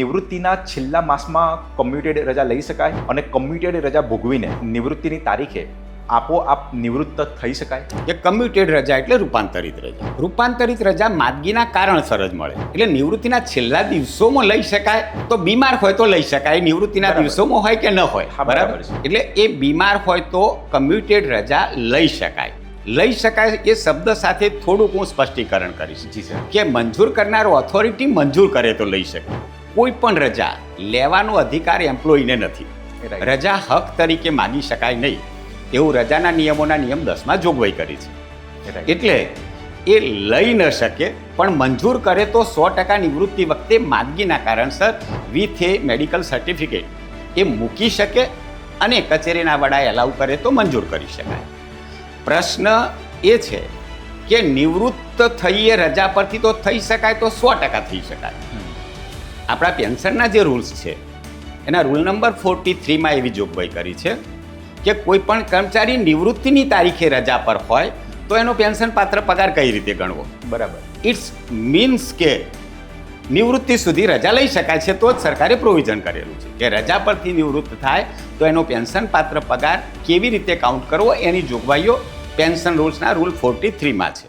નિવૃત્તિના છેલ્લા માસમાં કમ્યુટેડ રજા લઈ શકાય અને કમ્યુટેડ રજા ભોગવીને નિવૃત્તિની તારીખે આપોઆપ નિવૃત્ત થઈ શકાય. એ કમ્યુટેડ રજા એટલે રૂપાંતરિત રજા. રૂપાંતરિત રજા માદગીના કારણસર જ મળે. એટલે નિવૃત્તિના છેલ્લા દિવસોમાં લઈ શકાય તો બીમાર હોય તો લઈ શકાય. નિવૃત્તિના દિવસોમાં હોય કે ન હોય. હા, બરાબર. એટલે એ બીમાર હોય તો કમ્યુટેડ રજા લઈ શકાય. લઈ શકાય એ શબ્દ સાથે થોડુંક હું સ્પષ્ટીકરણ કરીશ. જી સર. કે મંજૂર કરનારો ઓથોરિટી મંજૂર કરે તો લઈ શકે. કોઈ પણ રજા લેવાનો અધિકાર એમ્પ્લોયીને નથી. રજા હક તરીકે માગી શકાય નહીં. એવું રજાના નિયમોના નિયમ દસમાં જોગવાઈ કરી છે. એટલે એ લઈ ન શકે પણ મંજૂર કરે તો સો ટકા નિવૃત્તિ વખતે માંદગીના કારણસર વિથ એ મેડિકલ સર્ટિફિકેટ એ મૂકી શકે અને કચેરીના વડાએ એલાઉ કરે તો મંજૂર કરી શકાય. પ્રશ્ન એ છે કે નિવૃત્ત થઈએ રજા પરથી તો થઈ શકાય તો સો ટકા થઈ શકાય. આપણા પેન્શનના જે રૂલ્સ છે એના રૂલ નંબર ફોર્ટી થ્રીમાં એવી જોગવાઈ કરી છે કે કોઈ પણ કર્મચારી નિવૃત્તિની તારીખે રજા પર હોય તો એનો પેન્શન પાત્ર પગાર કઈ રીતે ગણવો? બરાબર. ઇટ્સ મીન્સ કે નિવૃત્તિ સુધી રજા લઈ શકાય છે તો જ સરકારે પ્રોવિઝન કરેલું છે. કે રજા પરથી નિવૃત્ત થાય તો એનો પેન્શન પાત્ર પગાર કેવી રીતે કાઉન્ટ કરવો એની જોગવાઈઓ પેન્શન રૂલ્સના રૂલ ફોર્ટી થ્રીમાં છે.